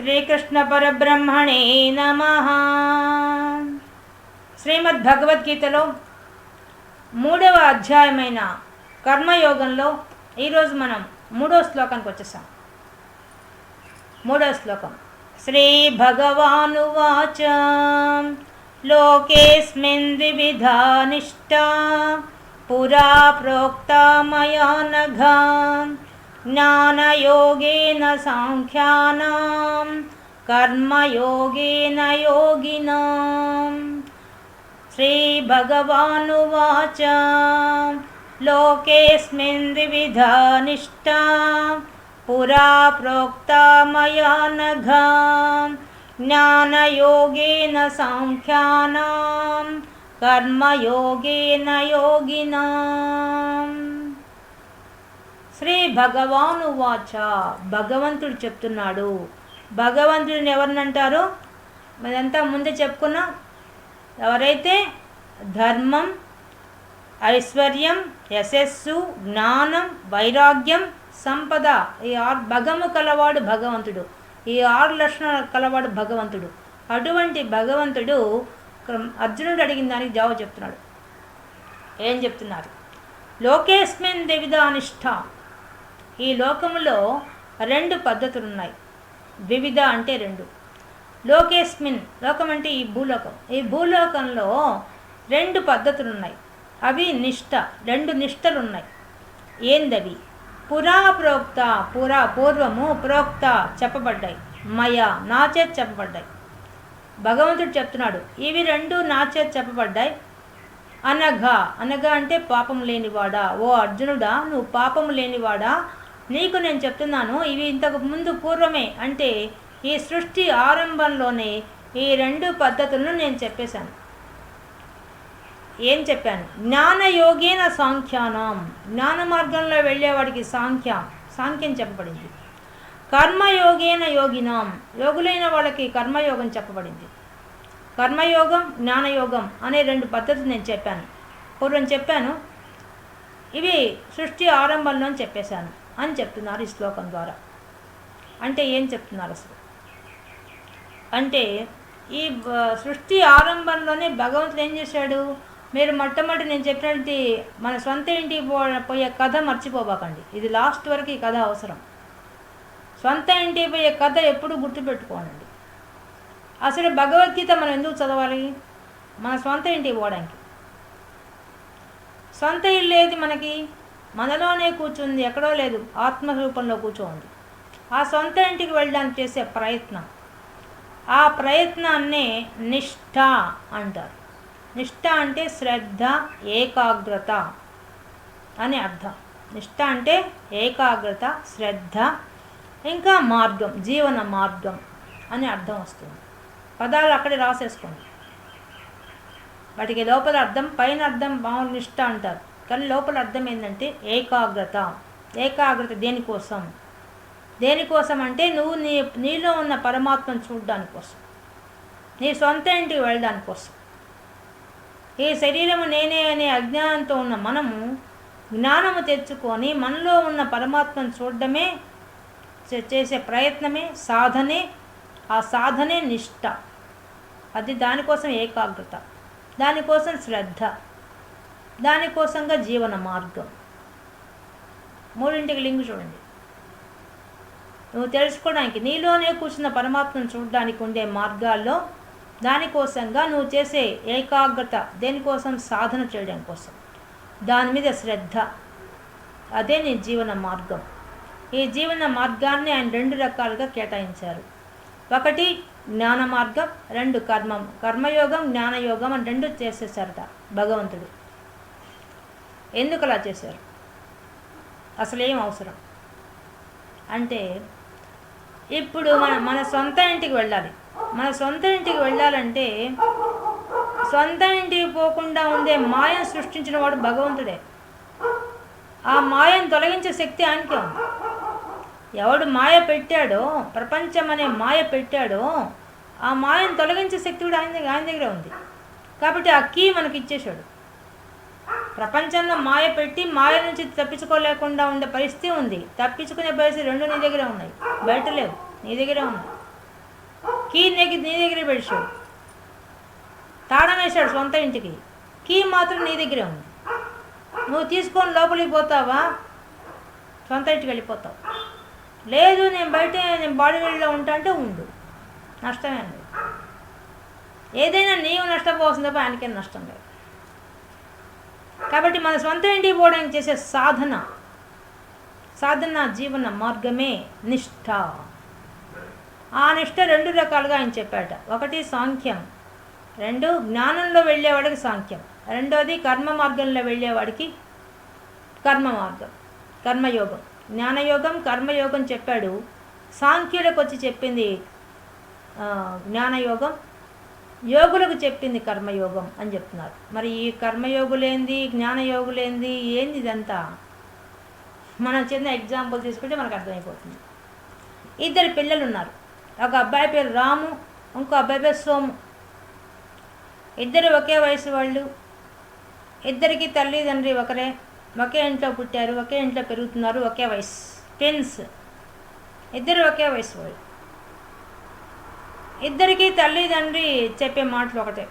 శ్రీకృష్ణ పరబ్రహ్మణే నమ. శ్రీమద్ భగవద్గీతలో మూడవ అధ్యాయమైన కర్మయోగంలో ఈరోజు మనం మూడో శ్లోకానికి వచ్చేసాం. మూడో శ్లోకం. శ్రీ భగవానువాచ లోకేస్మిన్ ద్వివిధా నిష్టా పురా ప్రోక్తా మయా నఘా. ज्ञानयोगेन साङ्ख्यानां कर्मयोगेन योगिनां। श्रीभगवानुवाच लोकेऽस्मिन् द्विविधा निष्ठा पुरा प्रोक्ता मया नघा। ज्ञानयोगेन साङ्ख्यानां कर्मयोगेन योगिनाम्। శ్రీ భగవాను వాచ. భగవంతుడు చెప్తున్నాడు. భగవంతుడిని ఎవరినంటారు మనంతా ముందే చెప్పుకున్నాం. ఎవరైతే ధర్మం ఐశ్వర్యం యశస్సు జ్ఞానం వైరాగ్యం సంపద ఈ ఆరు భగము కలవాడు భగవంతుడు. ఈ ఆరు లక్షణాలు కలవాడు భగవంతుడు. అటువంటి భగవంతుడు అర్జునుడు అడిగిన దానికి జవాబు చెప్తున్నాడు. ఏం చెప్తున్నారు? లోకేస్మిన్ ద్విధానిష్ట ఈ లోకములో రెండు పద్ధతులు ఉన్నాయి వివిధ అంటే రెండు. లోకేస్మిన్ లోకం అంటే ఈ భూలోకం. ఈ భూలోకంలో రెండు పద్ధతులు ఉన్నాయి అవి నిష్ట రెండు నిష్టలు ఉన్నాయి ఏందవి? పురా ప్రోక్త పురా పూర్వము ప్రోక్త చెప్పబడ్డాయి. మయ నా చేతి చెప్పబడ్డాయి. భగవంతుడు చెప్తున్నాడు ఇవి రెండు నా చేతి చెప్పబడ్డాయి. అనగా అనగా అంటే పాపం లేనివాడా? ఓ అర్జునుడా నువ్వు పాపం లేనివాడా? నీకు నేను చెప్తున్నాను ఇవి ఇంతకు ముందు పూర్వమే అంటే ఈ సృష్టి ఆరంభంలోనే ఈ రెండు పద్ధతులను నేను చెప్పేశాను. ఏం చెప్పాను? జ్ఞానయోగేన సాంఖ్యానం. జ్ఞాన మార్గంలో వెళ్ళేవాడికి సాంఖ్య సాంఖ్యం చెప్పబడింది. కర్మయోగేన యోగినాం. యోగులైన వాళ్ళకి కర్మయోగం చెప్పబడింది. కర్మయోగం జ్ఞానయోగం అనే రెండు పద్ధతులు నేను చెప్పాను. పూర్వం చెప్పాను ఇవి సృష్టి ఆరంభంలో చెప్పేశాను. అని చెప్తున్నారు ఈ శ్లోకం ద్వారా. అంటే ఏం చెప్తున్నారు అసలు? అంటే ఈ సృష్టి ఆరంభంలోనే భగవంతుడు ఏం చేశాడు? మీరు మొట్టమొదటి నేను చెప్పినట్టు మన సొంత ఇంటికి పో పోయే కథ మర్చిపోబాకండి. ఇది లాస్ట్ వరకు ఈ కథ అవసరం. సొంత ఇంటికి పోయే కథ ఎప్పుడు గుర్తుపెట్టుకోనండి. అసలు భగవద్గీత మనం ఎందుకు చదవాలి? మన సొంత ఇంటికి పోవడానికి. సొంత ఇల్లు ఏది మనకి? మనలోనే కూర్చుంది ఎక్కడో లేదు ఆత్మరూపంలో కూర్చోంది. ఆ సొంత ఇంటికి వెళ్ళడానికి చేసే ప్రయత్నం. ఆ ప్రయత్నాన్నే నిష్ఠ అంటారు. నిష్ఠ అంటే శ్రద్ధ ఏకాగ్రత అని అర్థం. నిష్ఠ అంటే ఏకాగ్రత శ్రద్ధ ఇంకా మార్గం జీవన మార్గం అని అర్థం వస్తుంది. పదాలు అక్కడే రాసేసుకోండి. వాటికి లోపల అర్థం పైన అర్థం మామూలు నిష్ఠ అంటారు. కానీ లోపల అర్థం ఏంటంటే ఏకాగ్రత. ఏకాగ్రత దేనికోసం? దేనికోసం అంటే నువ్వు నీ నీలో ఉన్న పరమాత్మను చూడడానికి కోసం నీ సొంత ఇంటికి వెళ్ళడానికి కోసం ఈ శరీరము నేనే అనే అజ్ఞానంతో ఉన్న మనము జ్ఞానము తెచ్చుకొని మనలో ఉన్న పరమాత్మను చూడడమే చేసే ప్రయత్నమే సాధనే ఆ సాధనే నిష్ట. అది దానికోసం ఏకాగ్రత. దానికోసం శ్రద్ధ. దానికోసంగా జీవన మార్గం. మూడింటికి లింక్ చూడండి. నువ్వు తెలుసుకోవడానికి నీలోనే కూర్చున్న పరమాత్మను చూడడానికి ఉండే మార్గాల్లో దానికోసంగా నువ్వు చేసే ఏకాగ్రత దేనికోసం? సాధన చేయడం కోసం. దాని మీద శ్రద్ధ. అదే నీ జీవన మార్గం. ఈ జీవన మార్గాన్ని ఆయన రెండు రకాలుగా కేటాయించారు. ఒకటి జ్ఞాన మార్గం రెండు కర్మం కర్మయోగం జ్ఞానయోగం అని రెండు చేసేసారట భగవంతుడు. ఎందుకు అలా చేశారు? అసలేం అవసరం? అంటే ఇప్పుడు మన మన సొంత ఇంటికి వెళ్ళాలి. మన సొంత ఇంటికి వెళ్ళాలంటే సొంత ఇంటికి పోకుండా ఉండే మాయను సృష్టించిన వాడు భగవంతుడే. ఆ మాయను తొలగించే శక్తి ఆయనకే ఉంది. ఎవడు మాయ పెట్టాడో ప్రపంచం అనే మాయ పెట్టాడో ఆ మాయను తొలగించే శక్తి కూడా ఆయన ఆయన దగ్గరే ఉంది. కాబట్టి ఆ కీ మనకి ఇచ్చేశాడు. ప్రపంచంలో మాయ పెట్టి మాయ నుంచి తప్పించుకోలేకుండా ఉండే పరిస్థితి ఉంది. తప్పించుకునే పరిస్థితి రెండు నీ దగ్గరే ఉన్నాయి. బయట లేవు. నీ దగ్గరే ఉన్నాయి. కీ నెగి నీ దగ్గరే పెడిచాడు తాళం వేశాడు సొంత ఇంటికి. కీ మాత్రం నీ దగ్గరే ఉంది. నువ్వు తీసుకొని లోపలికి పోతావా? సొంత ఇంటికి వెళ్ళిపోతావు. లేదు నేను బయట నేను బాడీలో ఉంటా అంటే ఉండు. నష్టమే లేదు. ఏదైనా నీవు నష్టపోవాల్సింది తప్ప ఆయనకేం నష్టం లేదు. కాబట్టి మన సొంత ఇంటికి పోవడానికి చేసే సాధన సాధన జీవన మార్గమే నిష్ఠ ఆ నిష్ఠ రెండు రకాలుగా ఆయన చెప్పాట ఒకటి సాంఖ్యం రెండు జ్ఞానంలో వెళ్ళేవాడికి సాంఖ్యం రెండోది కర్మ మార్గంలో వెళ్ళేవాడికి కర్మ మార్గం కర్మయోగం. జ్ఞానయోగం కర్మయోగం చెప్పాడు. సాంఖ్యులకు వచ్చి చెప్పింది జ్ఞానయోగం యోగులకు చెప్పింది కర్మయోగం అని చెప్తున్నారు. మరి ఈ కర్మయోగులేంది జ్ఞానయోగులేంది ఏంది ఇదంతా? మనం చిన్న ఎగ్జాంపుల్ తీసుకుంటే మనకు అర్థమైపోతుంది. ఇద్దరు పిల్లలు ఉన్నారు ఒక అబ్బాయి పేరు రాము ఇంకో అబ్బాయి పేరు సోము. ఇద్దరు ఒకే వయసు వాళ్ళు. ఇద్దరికి తల్లిదండ్రి ఒకరే. ఒకే ఇంట్లో పుట్టారు ఒకే ఇంట్లో పెరుగుతున్నారు ఒకే వయసు. ట్విన్స్. ఇద్దరు ఒకే వయసు వాళ్ళు. ఇద్దరికీ తల్లిదండ్రి చెప్పే మాటలు ఒకటే.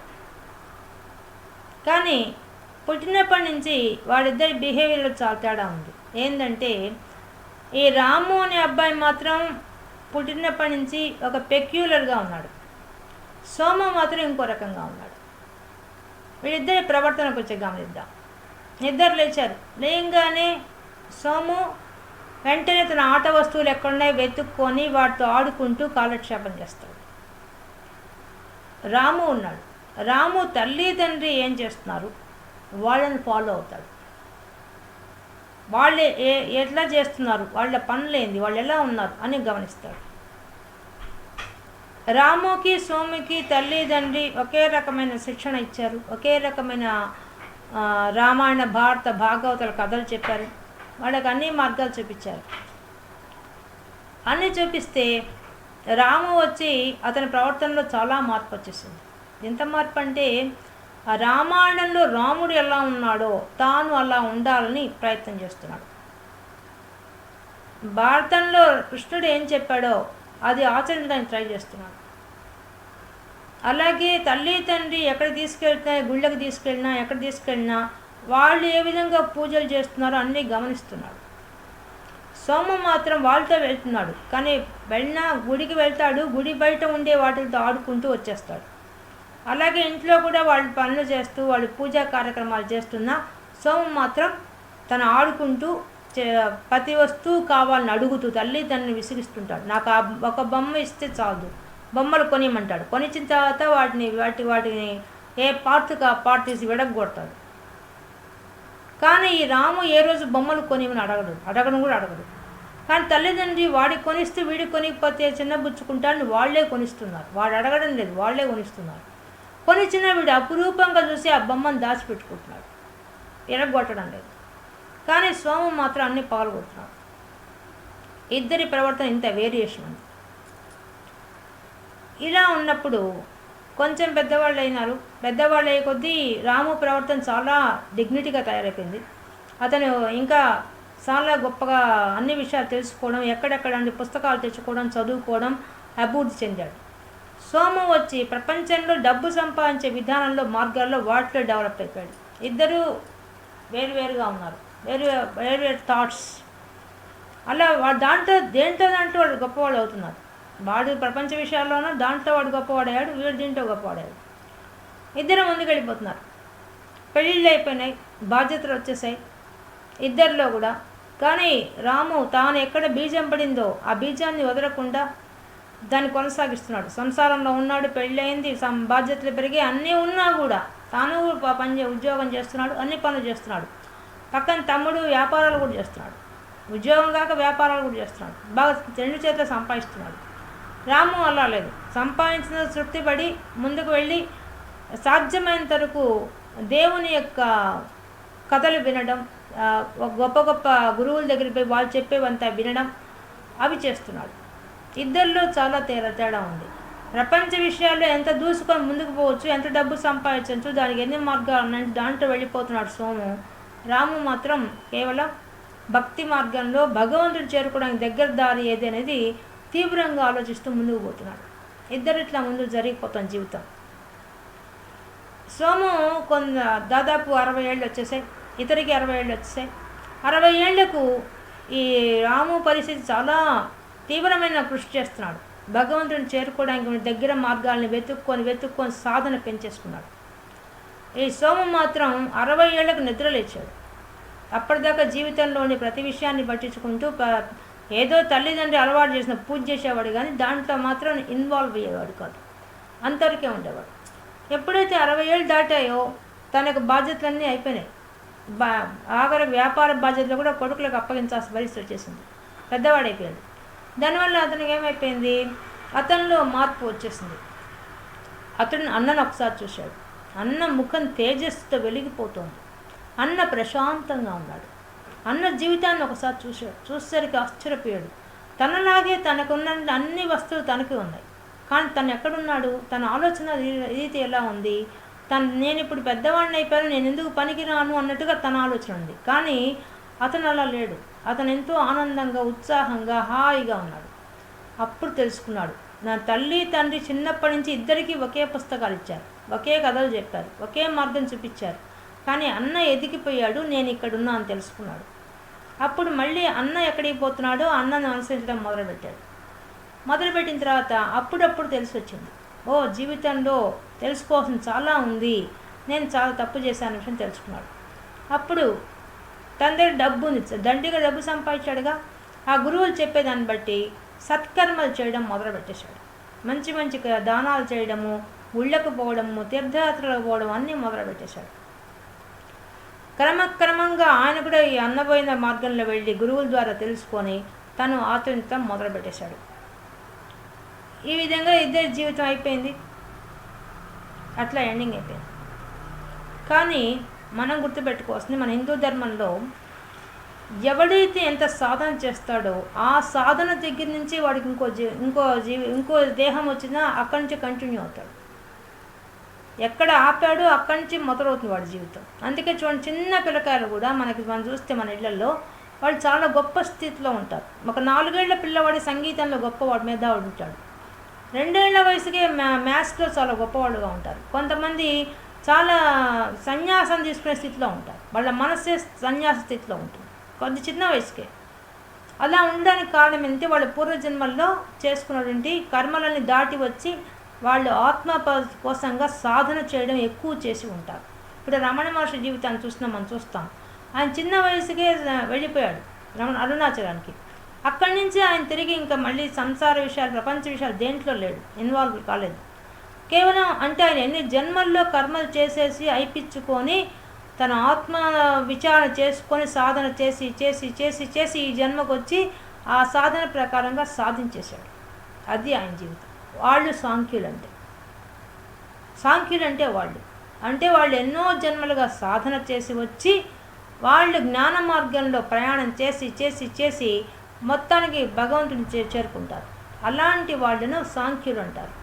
కానీ పుట్టినప్పటి నుంచి వాళ్ళిద్దరి బిహేవియర్లో చాలా తేడా ఉంది. ఏంటంటే ఈ రాము అనే అబ్బాయి మాత్రం పుట్టినప్పటి నుంచి ఒక పెక్యులర్గా ఉన్నాడు. సోమ మాత్రం ఇంకో రకంగా ఉన్నాడు. వీళ్ళిద్దరి ప్రవర్తన కొంచెం గమనిద్దాం. ఇద్దరు లేచారు. లేయంగానే సోము వెంటనే తన ఆట వస్తువులు ఎక్కడున్నాయి వెతుక్కొని వాటితో ఆడుకుంటూ కాలక్షేపం చేస్తాడు. రాము ఉన్నాడు. రాము తల్లి తండ్రి ఏం చేస్తున్నారు? వాళ్ళని ఫాలో అవుతాడు. వాళ్ళు ఏ ఎట్లా చేస్తున్నారు? వాళ్ళ పనులేంది? వాళ్ళు ఎలా ఉన్నారు? అని గమనిస్తాడు. రాముకి సోమికి తల్లిదండ్రి ఒకే రకమైన శిక్షణ ఇచ్చారు. ఒకే రకమైన రామాయణ భారత భాగవతుల కథలు చెప్పారు. వాళ్ళకి అన్ని మార్గాలు చూపించారు. అన్నీ చూపిస్తే రాము వచ్చి అతని ప్రవర్తనలో చాలా మార్పు వచ్చేసింది. ఎంత మార్పు అంటే ఆ రామాయణంలో రాముడు ఎలా ఉన్నాడో తాను అలా ఉండాలని ప్రయత్నం చేస్తున్నాడు. భారతంలో కృష్ణుడు ఏం చెప్పాడో అది ఆచరించడానికి ట్రై చేస్తున్నాడు. అలాగే తల్లి తండ్రి ఎక్కడ తీసుకెళ్తా గుళ్ళకి తీసుకెళ్ళినా ఎక్కడ తీసుకెళ్ళినా వాళ్ళు ఏ విధంగా పూజలు చేస్తున్నారో అన్నీ గమనిస్తున్నాడు. సోమ మాత్రం వాళ్ళతో వెళ్తున్నాడు. కానీ వెళ్ళినా గుడికి వెళ్తాడు. గుడి బయట ఉండే వాటితో ఆడుకుంటూ వచ్చేస్తాడు. అలాగే ఇంట్లో కూడా వాళ్ళు పనులు చేస్తూ వాళ్ళు పూజా కార్యక్రమాలు చేస్తున్నా సోమ మాత్రం తను ఆడుకుంటూ ప్రతి వస్తువు కావాలని అడుగుతూ తల్లి తనని విసిగిస్తుంటాడు. నాకు ఆ ఒక బొమ్మ ఇస్తే చాలు. బొమ్మలు కొనియమంటాడు. కొనిచ్చిన తర్వాత వాటిని వాటి వాటిని ఏ పార్ట్కి ఆ పార్ట్ తీసి విడగొడతాడు. కానీ ఈ రాము ఏ రోజు బొమ్మలు కొనిమని అడగడు. అడగడం కూడా అడగడు. కానీ తల్లిదండ్రి వాడికి కొనిస్తే వీడి కొనికపోతే చిన్న బుచ్చుకుంటాడని వాళ్ళే కొనిస్తున్నారు. వాడు అడగడం లేదు వాళ్ళే కొనిస్తున్నారు. కొనిచ్చిన వీడు అపురూపంగా చూసి ఆ బొమ్మను దాచిపెట్టుకుంటున్నాడు. ఎరగొట్టడం లేదు. కానీ సోమం మాత్రం అన్ని పాల్గొడుతున్నాడు ఇద్దరి ప్రవర్తన ఇంత వేరియేషన్ ఉంది. ఇలా ఉన్నప్పుడు కొంచెం పెద్దవాళ్ళు అయినారు పెద్దవాళ్ళు అయ్యే కొద్దీ రాము ప్రవర్తన చాలా డిగ్నిటీగా తయారైపోయింది. అతను ఇంకా చాలా గొప్పగా అన్ని విషయాలు తెలుసుకోవడం ఎక్కడెక్కడ పుస్తకాలు తెచ్చుకోవడం చదువుకోవడం అభివృద్ధి చెందాడు. సోము వచ్చి ప్రపంచంలో డబ్బు సంపాదించే విధానంలో మార్గాల్లో వాటిలో డెవలప్ అయిపోయాడు. ఇద్దరూ వేరువేరుగా ఉన్నారు. వేరు వేరు వేరు థాట్స్ అలా వాడు దాంట్లో దేంట్లో దాంట్లో వాడు గొప్పవాడు అవుతున్నారు వాడు ప్రపంచ విషయాల్లోనూ దాంట్లో వాడు గొప్పవాడయ్యాడు వీడు దీంట్లో గొప్పవాడయ్యాడు. ఇద్దరు ముందుకు వెళ్ళిపోతున్నారు పెళ్ళిళ్ళు అయిపోయినాయి బాధ్యతలు వచ్చేసాయి. ఇద్దరిలో కూడా కానీ రాము తాను ఎక్కడ బీజం పడిందో ఆ బీజాన్ని వదలకుండా దాన్ని కొనసాగిస్తున్నాడు. సంసారంలో ఉన్నాడు పెళ్ళయింది సం బాధ్యతలు పెరిగి అన్నీ ఉన్నా కూడా తాను ప- పని చే- ఉద్యోగం చేస్తున్నాడు అన్ని పనులు చేస్తున్నాడు. పక్కన తమ్ముడు వ్యాపారాలు కూడా చేస్తున్నాడు. ఉద్యోగం కాక వ్యాపారాలు కూడా చేస్తున్నాడు. బాగా రెండు చేతులు సంపాదిస్తున్నాడు. రాము అలా లేదు. సంపాదించిన తృప్తి పడి ముందుకు వెళ్ళి సాధ్యమైనంత వరకు దేవుని యొక్క కథలు వినడం గొప్ప గొప్ప గురువుల దగ్గరికి పోయి వాళ్ళు చెప్పేవంతా వినడం అవి చేస్తున్నాడు. ఇద్దరిలో చాలా తేడా తేడా ఉంది. ప్రపంచ విషయాల్లో ఎంత దూసుకొని ముందుకు పోవచ్చు ఎంత డబ్బు సంపాదించవచ్చు దానికి ఎన్ని మార్గాలు ఉన్నాయి దాంట్లో వెళ్ళిపోతున్నాడు సోము. రాము మాత్రం కేవలం భక్తి మార్గంలో భగవంతుడు చేరుకోవడానికి దగ్గర దారి ఏది అనేది తీవ్రంగా ఆలోచిస్తూ ముందుకు పోతున్నాడు. ఇద్దరు ఇట్లా ముందు జరిగిపోతాం జీవితం. సోము కొంత దాదాపు అరవై ఏళ్ళు వచ్చేసాయి. ఇతరికి అరవై ఏళ్ళు వచ్చాయి. అరవై ఏళ్ళకు ఈ రాము పరిస్థితి చాలా తీవ్రమైన కృషి చేస్తున్నాడు. భగవంతుని చేరుకోవడానికి దగ్గర మార్గాల్ని వెతుక్కొని వెతుక్కొని సాధన పెంచేసుకున్నాడు. ఈ సోము మాత్రం అరవై ఏళ్ళకు నిద్రలేచాడు అప్పటిదాకా జీవితంలోని ప్రతి విషయాన్ని పట్టించుకుంటూ ఏదో తల్లిదండ్రి అలవాటు చేసిన పూజ చేసేవాడు కానీ దాంట్లో మాత్రం ఇన్వాల్వ్ అయ్యేవాడు కాదు. అంతవరకే ఉండేవాడు. ఎప్పుడైతే అరవై ఏళ్ళు దాటాయో తనకు బాధ్యతలన్నీ అయిపోయినాయి. బా ఆఖరి వ్యాపార బాధ్యతలు కూడా కొడుకులకు అప్పగించాల్సిన పరిస్థితి వచ్చేసింది. పెద్దవాడైపోయాడు దానివల్ల అతనికి ఏమైపోయింది? అతనిలో మార్పు వచ్చేసింది. అతను అన్నను ఒకసారి చూశాడు. అన్న ముఖం తేజస్సుతో వెలిగిపోతోంది. అన్న ప్రశాంతంగా ఉన్నాడు. అన్న జీవితాన్ని ఒకసారి చూశాడు చూసేసరికి ఆశ్చర్యపోయాడు. తనలాగే తనకున్న అన్ని వస్తువులు తనకి ఉన్నాయి. కానీ తను ఎక్కడున్నాడు? తన ఆలోచన రీ- రీతి ఎలా ఉంది? తను నేను ఇప్పుడు పెద్దవాడిని అయిపోయాను నేను ఎందుకు పనికిరాను అన్నట్టుగా తన ఆలోచన ఉంది. కానీ అతను అలా లేడు. అతను ఎంతో ఆనందంగా ఉత్సాహంగా హాయిగా ఉన్నాడు. అప్పుడు తెలుసుకున్నాడు నా తల్లి తండ్రి చిన్నప్పటి నుంచి ఇద్దరికీ ఒకే పుస్తకాలు ఇచ్చారు. ఒకే కథలు చెప్పారు ఒకే మార్గం చూపించారు. కానీ అన్న ఎదిగిపోయాడు నేను ఇక్కడున్నా అని తెలుసుకున్నాడు. అప్పుడు మళ్ళీ అన్న ఎక్కడికి పోతున్నాడో అన్నను అనుసరించడం మొదలుపెట్టాడు. మొదలుపెట్టిన తర్వాత అప్పుడప్పుడు తెలిసి వచ్చింది ఓ జీవితంలో తెలుసుకోవాల్సిన చాలా ఉంది. నేను చాలా తప్పు చేశాను విషయం తెలుసుకున్నాడు. అప్పుడు తన దగ్గర డబ్బు ఉంది దండిగా డబ్బు సంపాదించాడుగా. ఆ గురువులు చెప్పేదాన్ని బట్టి సత్కర్మలు చేయడం మొదలుపెట్టేశాడు. మంచి మంచి దానాలు చేయడము ఉళ్ళకు పోవడము తీర్థయాత్రలకు పోవడం అన్నీ మొదలుపెట్టేశాడు. క్రమక్రమంగా ఆయన కూడా ఈ అన్నపోయిన మార్గంలో వెళ్ళి గురువుల ద్వారా తెలుసుకొని తను ఆచరించడం మొదలుపెట్టేశాడు. ఈ విధంగా ఇద్దరి జీవితం అయిపోయింది. అట్లా ఎండింగ్ అయిపోయింది. కానీ మనం గుర్తుపెట్టుకోవాల్సింది మన హిందూ ధర్మంలో ఎవడైతే ఎంత సాధన చేస్తాడో ఆ సాధన దగ్గర నుంచి వాడికి ఇంకో జీ ఇంకో జీవి ఇంకో దేహం వచ్చినా అక్కడి నుంచి కంటిన్యూ అవుతాడు. ఎక్కడ ఆపాడో అక్కడి నుంచి మొదలవుతుంది వాడి జీవితం. అందుకే చూడండి చిన్న పిల్లకాయలు కూడా మనకి మనం చూస్తే మన ఇళ్ళలో వాళ్ళు చాలా గొప్ప స్థితిలో ఉంటారు. ఒక నాలుగేళ్ళ పిల్లవాడి సంగీతంలో గొప్పవాడు మేధావుడు ఉంటాడు. రెండేళ్ళ వయసుకే మ్యా మ్యాథ్స్లో చాలా గొప్పవాళ్ళుగా ఉంటారు. కొంతమంది చాలా సన్యాసం తీసుకునే స్థితిలో ఉంటారు. వాళ్ళ మనస్సే సన్యాస స్థితిలో ఉంటుంది. కొద్ది చిన్న వయసుకే. అలా ఉండడానికి కారణం ఏంటంటే వాళ్ళ పూర్వజన్మల్లో చేసుకున్నటువంటి కర్మలని దాటి వచ్చి వాళ్ళు ఆత్మ కోసంగా సాధన చేయడం ఎక్కువ చేసి ఉంటారు. ఇప్పుడు రమణ మహర్షి జీవితాన్ని చూసినా మనం చూస్తాం. ఆయన చిన్న వయసుకే వెళ్ళిపోయాడు రమణ అరుణాచలానికి. అక్కడి నుంచి ఆయన తిరిగి ఇంకా మళ్ళీ సంసార విషయాలు ప్రపంచ విషయాలు దేంట్లో లేడు ఇన్వాల్వ్ కాలేదు. కేవలం అంటే ఆయన ఎన్ని జన్మల్లో కర్మలు చేసేసి అయిపించుకొని తన ఆత్మ విచారణ చేసుకొని సాధన చేసి చేసి చేసి చేసి ఈ జన్మకు వచ్చి ఆ సాధన ప్రకారంగా సాధించేశాడు. అది ఆయన జీవితం. వాళ్ళు సాంఖ్యులు అంటే సాంఖ్యులు అంటే వాళ్ళు. అంటే వాళ్ళు ఎన్నో జన్మలుగా సాధన చేసి వచ్చి వాళ్ళు జ్ఞాన మార్గంలో ప్రయాణం చేసి చేసి చేసి మొత్తానికి భగవంతుని చే చేరుకుంటారు. అలాంటి వాళ్ళను సాంఖ్యులు అంటారు.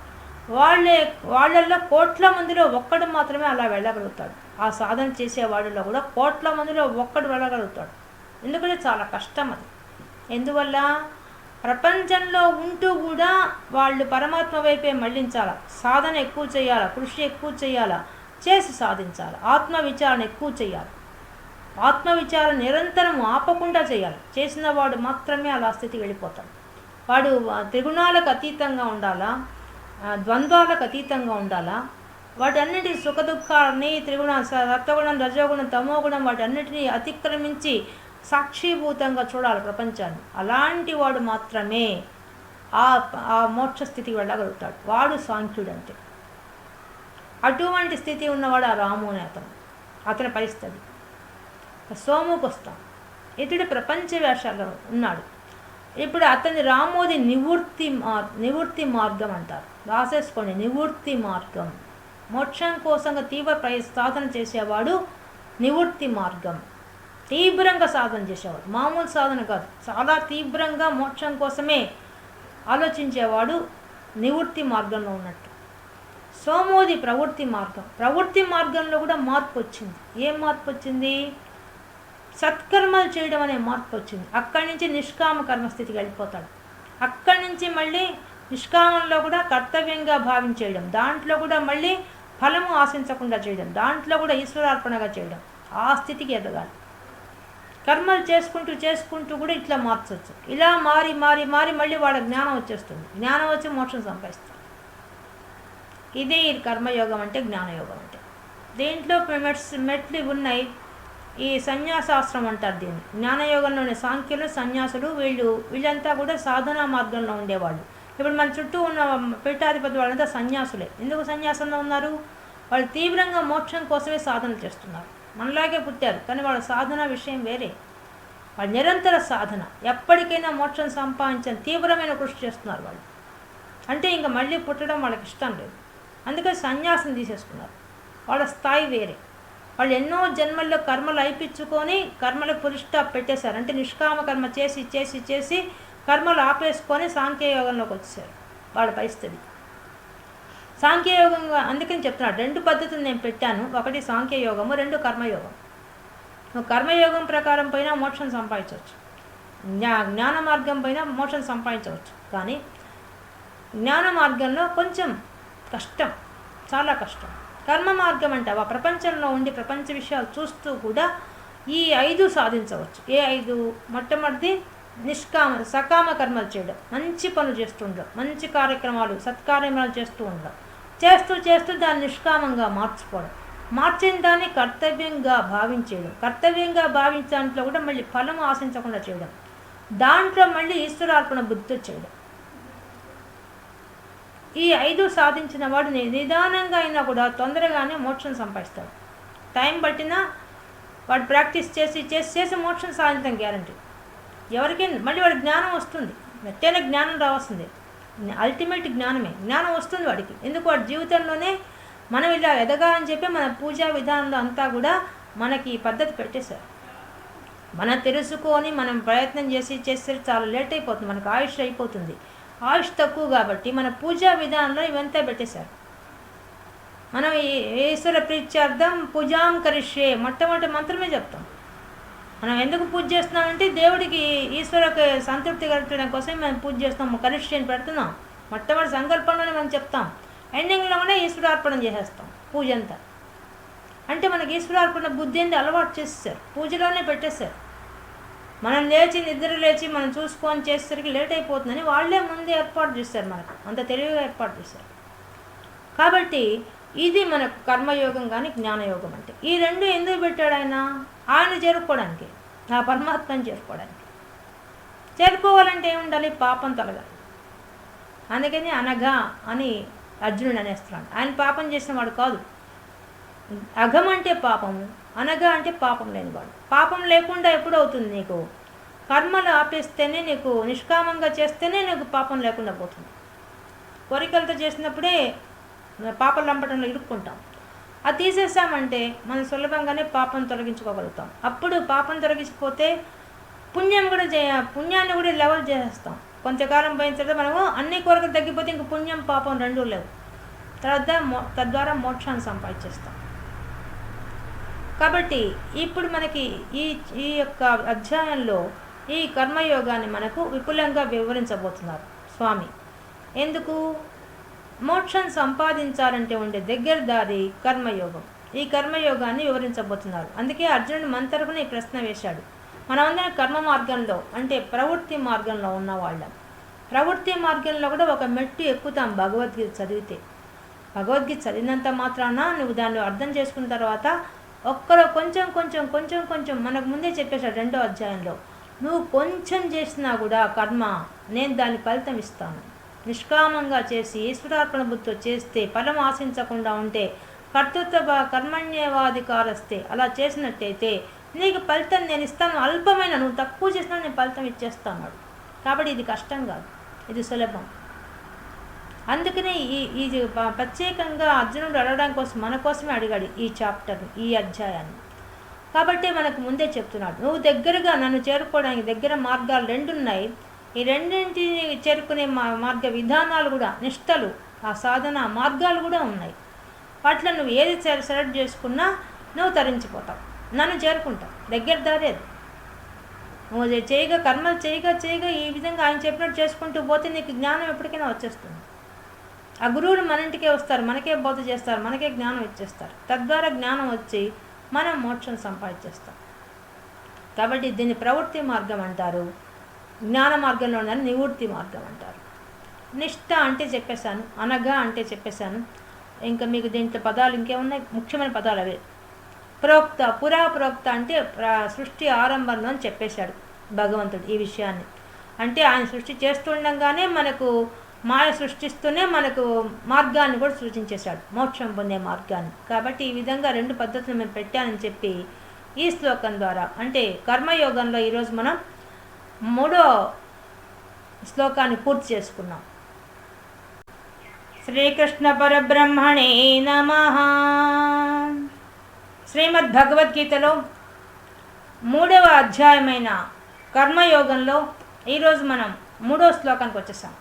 వాళ్ళే వాళ్ళల్లో కోట్ల మందిలో ఒక్కడు మాత్రమే అలా వెళ్ళగలుగుతాడు. ఆ సాధన చేసే వాళ్ళలో కూడా కోట్ల మందిలో ఒక్కడు వెళ్ళగలుగుతాడు. ఎందుకంటే చాలా కష్టం అది. ఎందువల్ల? ప్రపంచంలో ఉంటూ కూడా వాళ్ళు పరమాత్మ వైపే మళ్ళించాల సాధన ఎక్కువ చేయాలా? కృషి ఎక్కువ చేయాలా? చేసి సాధించాలి? ఆత్మ విచారణ ఎక్కువ చేయాలి? ఆత్మవిచారం నిరంతరం ఆపకుండా చేయాలి. చేసిన వాడు మాత్రమే అలా స్థితికి వెళ్ళిపోతాడు. వాడు త్రిగుణాలకు అతీతంగా ఉండాలా? ద్వంద్వాలకు అతీతంగా ఉండాలా? వాటన్నిటి సుఖ దుఃఖాలని త్రిగుణ స- రజోగుణం తమోగుణం వాటన్నిటిని అతిక్రమించి సాక్షిభూతంగా చూడాలి ప్రపంచాన్ని. అలాంటి వాడు మాత్రమే ఆ ఆ మోక్ష స్థితికి వెళ్ళగలుగుతాడు. వాడు సాంఖ్యుడు అంటే అటువంటి స్థితి ఉన్నవాడు ఆ రాము అతను. అతని పరిస్థితి. సోముకు వస్తాం ఇతడు ప్రపంచ వేషాల్లో ఉన్నాడు. ఇప్పుడు అతని రామోది నివృత్తి మార్ నివృత్తి మార్గం అంటారు. రాసేసుకోండి నివృత్తి మార్గం. మోక్షం కోసంగా తీవ్ర ప్రయ సాధన చేసేవాడు నివృత్తి మార్గం. తీవ్రంగా సాధన చేసేవాడు. మామూలు సాధన కాదు. చాలా తీవ్రంగా మోక్షం కోసమే ఆలోచించేవాడు నివృత్తి మార్గంలో ఉన్నట్టు. సోమోది ప్రవృత్తి మార్గం. ప్రవృత్తి మార్గంలో కూడా మార్పు వచ్చింది. ఏం మార్పు వచ్చింది? సత్కర్మలు చేయడం అనే మార్పు వచ్చింది. అక్కడి నుంచి నిష్కామ కర్మస్థితికి వెళ్ళిపోతాడు. అక్కడి నుంచి మళ్ళీ నిష్కామంలో కూడా కర్తవ్యంగా భావించేయడం. దాంట్లో కూడా మళ్ళీ ఫలము ఆశించకుండా చేయడం. దాంట్లో కూడా ఈశ్వరార్పణగా చేయడం. ఆ స్థితికి ఎదగాలి. కర్మలు చేసుకుంటూ చేసుకుంటూ కూడా ఇట్లా మార్చవచ్చు ఇలా మారి మారి మారి మళ్ళీ వాళ్ళ జ్ఞానం వచ్చేస్తుంది. జ్ఞానం వచ్చి మోక్షం సంపాదిస్తుంది ఇదే ఈ కర్మయోగం అంటే జ్ఞానయోగం అంటే. దీంట్లో మెట్స్ మెట్లు ఉన్నాయి. ఈ సన్యాసాశ్రం అంటారు దీన్ని. జ్ఞానయోగంలోని సాంఖ్యులు సన్యాసులు వీళ్ళు వీళ్ళంతా కూడా సాధనా మార్గంలో ఉండేవాళ్ళు. ఇప్పుడు మన చుట్టూ ఉన్న పీఠాధిపతి వాళ్ళంతా సన్యాసులే. ఎందుకు సన్యాసంలో ఉన్నారు? వాళ్ళు తీవ్రంగా మోక్షం కోసమే సాధన చేస్తున్నారు. మనలాగే పుట్టారు కానీ వాళ్ళ సాధన విషయం వేరే. వాళ్ళు నిరంతర సాధన. ఎప్పటికైనా మోక్షం సంపాదించని తీవ్రమైన కృషి చేస్తున్నారు వాళ్ళు. అంటే ఇంకా మళ్ళీ పుట్టడం వాళ్ళకి ఇష్టం లేదు. అందుకని సన్యాసం తీసేసుకున్నారు. వాళ్ళ స్థాయి వేరే. వాళ్ళు ఎన్నో జన్మల్లో కర్మలు అయిపించుకొని కర్మలు ఫుల్ పెట్టేశారు. అంటే నిష్కామ కర్మ చేసి చేసి చేసి కర్మలు ఆపేసుకొని సాంఖ్యయోగంలోకి వచ్చేసారు వాళ్ళ పరిస్థితి. సాంఖ్యయోగంగా అందుకని చెప్తున్నాడు. రెండు పద్ధతులు నేను పెట్టాను. ఒకటి సాంఖ్యయోగము రెండు కర్మయోగం నువ్వు కర్మయోగం ప్రకారం పైన మోక్షం సంపాదించవచ్చు. జ్ఞా జ్ఞాన మార్గం పైన మోక్షం సంపాదించవచ్చు. కానీ జ్ఞాన మార్గంలో కొంచెం కష్టం చాలా కష్టం. కర్మ మార్గం అంటావా ప్రపంచంలో ఉండి ప్రపంచ విషయాలు చూస్తూ కూడా ఈ ఐదు సాధించవచ్చు. ఏ ఐదు? మొట్టమొదటి నిష్కామ సకామ కర్మలు చేయడం. మంచి పనులు చేస్తూ ఉండడం. మంచి కార్యక్రమాలు సత్కార్యక్రమాలు చేస్తూ ఉండడం. చేస్తూ చేస్తూ దాన్ని నిష్కామంగా మార్చుకోవడం. మార్చిన దాన్ని కర్తవ్యంగా భావించేయడం. కర్తవ్యంగా భావించడంలో కూడా మళ్ళీ ఫలం ఆశించకుండా చేయడం. దాంట్లో మళ్ళీ ఈశ్వరార్పణ బుద్ధి చేయడం. ఈ ఐదు సాధించిన వాడిని నిదానంగా అయినా కూడా తొందరగానే మోక్షం సంపాదిస్తాడు. టైం పట్టినా వాడు ప్రాక్టీస్ చేసి చేసి చేసి మోక్షం సాధించడం గ్యారంటీ. ఎవరికైనా మళ్ళీ వాడి జ్ఞానం వస్తుంది. మెత్తైన జ్ఞానం రావాల్సిందే. అల్టిమేట్ జ్ఞానమే. జ్ఞానం వస్తుంది వాడికి. ఎందుకు వాడి జీవితంలోనే మనం ఇలా ఎదగాలని చెప్పి మన పూజా విధానంలో అంతా కూడా మనకి ఈ పద్ధతి పెట్టేశారు. మనం తెలుసుకొని మనం ప్రయత్నం చేసి చేస్తే చాలా లేట్ అయిపోతుంది. మనకు ఆయుష్ అయిపోతుంది. ఆయుష్ తక్కువ కాబట్టి మన పూజా విధానంలో ఇవంతా పెట్టేశారు. మనం ఈశ్వర ప్రీత్యార్థం పూజాం కరిష్యే మొట్టమొదటి మంత్రమే చెప్తాం. మనం ఎందుకు పూజ చేస్తున్నామంటే దేవుడికి ఈశ్వరకు సంతృప్తి కలగడం కోసం మనం పూజ చేస్తాం కరిష్య అని పెడుతున్నాం. మొట్టమొదటి సంకల్పంలోనే మనం చెప్తాం. ఎండింగ్లో కూడా ఈశ్వరార్పణం చేసేస్తాం పూజ అంతా. అంటే మనకి ఈశ్వరార్పణ బుద్ధి ఏంది అలవాటు చేసేసారు పూజలోనే పెట్టేశారు. మనం లేచి నిద్ర లేచి మనం చూసుకొని చేసేసరికి లేట్ అయిపోతుందని వాళ్ళే ముందే ఏర్పాటు చేస్తారు మనకు. అంత తెలివిగా ఏర్పాటు చేస్తారు కాబట్టి ఇది మనకు కర్మయోగం కానీ జ్ఞానయోగం అంటే. ఈ రెండు ఎందుకు పెట్టాడు ఆయన? ఆయన చేరుకోవడానికి ఆ పరమాత్మని చేరుకోవడానికి. చేరుకోవాలంటే ఏముండాలి? పాపం తొలగాలి. అందుకని అనగా అని అర్జునుడు అనేస్తున్నాడు. ఆయన పాపం చేసిన వాడు కాదు. అఘం అంటే పాపము. అనగా అంటే పాపం లేనివాడు. పాపం లేకుండా ఎప్పుడు అవుతుంది నీకు? కర్మలు ఆపేస్తేనే నీకు నిష్కామంగా చేస్తేనే నీకు పాపం లేకుండా పోతుంది. కోరికలతో చేసినప్పుడే పాపం లంపటంలో ఇరుక్కుంటాం. అది తీసేసామంటే మనం సులభంగానే పాపం తొలగించుకోగలుగుతాం. అప్పుడు పాపం తొలగించిపోతే పుణ్యం కూడా చేయ పుణ్యాన్ని కూడా లెవెల్ చేసేస్తాం. కొంతకాలం పోయిన తర్వాత మనము అన్ని కోరికలు తగ్గిపోతే ఇంక పుణ్యం పాపం రెండూ లేవు. తర్వాత మో తద్వారా మోక్షాన్ని సంపాదించేస్తాం. కాబట్టి ఇప్పుడు మనకి ఈ ఈ యొక్క అధ్యాయంలో ఈ కర్మయోగాన్ని మనకు విపులంగా వివరించబోతున్నారు. స్వామి ఎందుకు? మోక్షం సంపాదించాలంటే ఉండే దగ్గర దారి కర్మయోగం. ఈ కర్మయోగాన్ని వివరించబోతున్నారు. అందుకే అర్జునుడు మన తరపున ఈ ప్రశ్న వేశాడు. మనమందరం కర్మ మార్గంలో అంటే ప్రవృత్తి మార్గంలో ఉన్న వాళ్ళం ప్రవృత్తి మార్గంలో కూడా ఒక మెట్టు ఎక్కుతాం భగవద్గీత చదివితే. భగవద్గీత చదివినంత మాత్రాన నువ్వు దాన్ని అర్థం చేసుకున్న తర్వాత ఒక్కరో కొంచెం కొంచెం కొంచెం కొంచెం మనకు ముందే చెప్పేశాడు రెండో అధ్యాయంలో. నువ్వు కొంచెం చేసినా కూడా కర్మ నేను దాని ఫలితం ఇస్తాను. నిష్కామంగా చేసి ఈశ్వరార్పణ బుద్ధితో చేస్తే ఫలం ఆశించకుండా ఉంటే కర్తృత్వ కర్మణ్యవాధికారస్తే అలా చేసినట్టయితే నీకు ఫలితం నేను ఇస్తాను. అల్పమైన నువ్వు తక్కువ చేసినా నేను ఫలితం ఇచ్చేస్తాను కాబట్టి ఇది కష్టం కాదు. ఇది సులభం. అందుకనే ఈ ఇది ప్రత్యేకంగా అర్జునుడు అడగడం కోసం మన కోసమే అడిగాడు ఈ చాప్టర్ ఈ అధ్యాయాన్ని. కాబట్టి మనకు ముందే చెప్తున్నాడు నువ్వు దగ్గరగా నన్ను చేరుకోవడానికి దగ్గర మార్గాలు రెండు ఉన్నాయి ఈ రెండింటిని చేరుకునే మా మార్గ విధానాలు కూడా నిష్టలు ఆ సాధన మార్గాలు కూడా ఉన్నాయి. వాటిలో నువ్వు ఏది సెలెక్ట్ చేసుకున్నా నువ్వు తరించిపోతావు నన్ను చేరుకుంటావు దగ్గర దారి అది నువ్వు చేయగా కర్మలు చేయగా చేయగా ఈ విధంగా ఆయన చెప్పినట్టు చేసుకుంటూ పోతే నీకు జ్ఞానం ఎప్పటికైనా వచ్చేస్తుంది. ఆ గురువులు మన ఇంటికే వస్తారు మనకే బోధ చేస్తారు మనకే జ్ఞానం ఇచ్చేస్తారు. తద్వారా జ్ఞానం వచ్చి మనం మోక్షం సంపాదించేస్తాం కాబట్టి దీన్ని ప్రవృత్తి మార్గం అంటారు. జ్ఞాన మార్గంలో ఉన్న నివృత్తి మార్గం అంటారు. నిష్ఠ అంటే చెప్పేశాను అనగా అంటే చెప్పేశాను. ఇంకా మీకు దీంట్లో పదాలు ఇంకేమున్నాయి? ముఖ్యమైన పదాలు అవే. ప్రోక్త పురా ప్రోక్త అంటే సృష్టి ఆరంభంలో అని చెప్పేశాడు భగవంతుడు ఈ విషయాన్ని. అంటే ఆయన సృష్టి చేస్తుండగానే మనకు మాయ సృష్టిస్తూనే మనకు మార్గాన్ని కూడా సూచించేశాడు. మోక్షం పొందే మార్గాన్ని. కాబట్టి ఈ విధంగా రెండు పద్ధతులు మేము పెట్టానని చెప్పి ఈ శ్లోకం ద్వారా అంటే కర్మయోగంలో ఈరోజు మనం మూడో శ్లోకాన్ని పూర్తి చేసుకున్నాం. శ్రీకృష్ణ పరబ్రహ్మణే నమ. శ్రీమద్ భగవద్గీతలో మూడవ అధ్యాయమైన కర్మయోగంలో ఈరోజు మనం మూడో శ్లోకానికి వచ్చేసాం.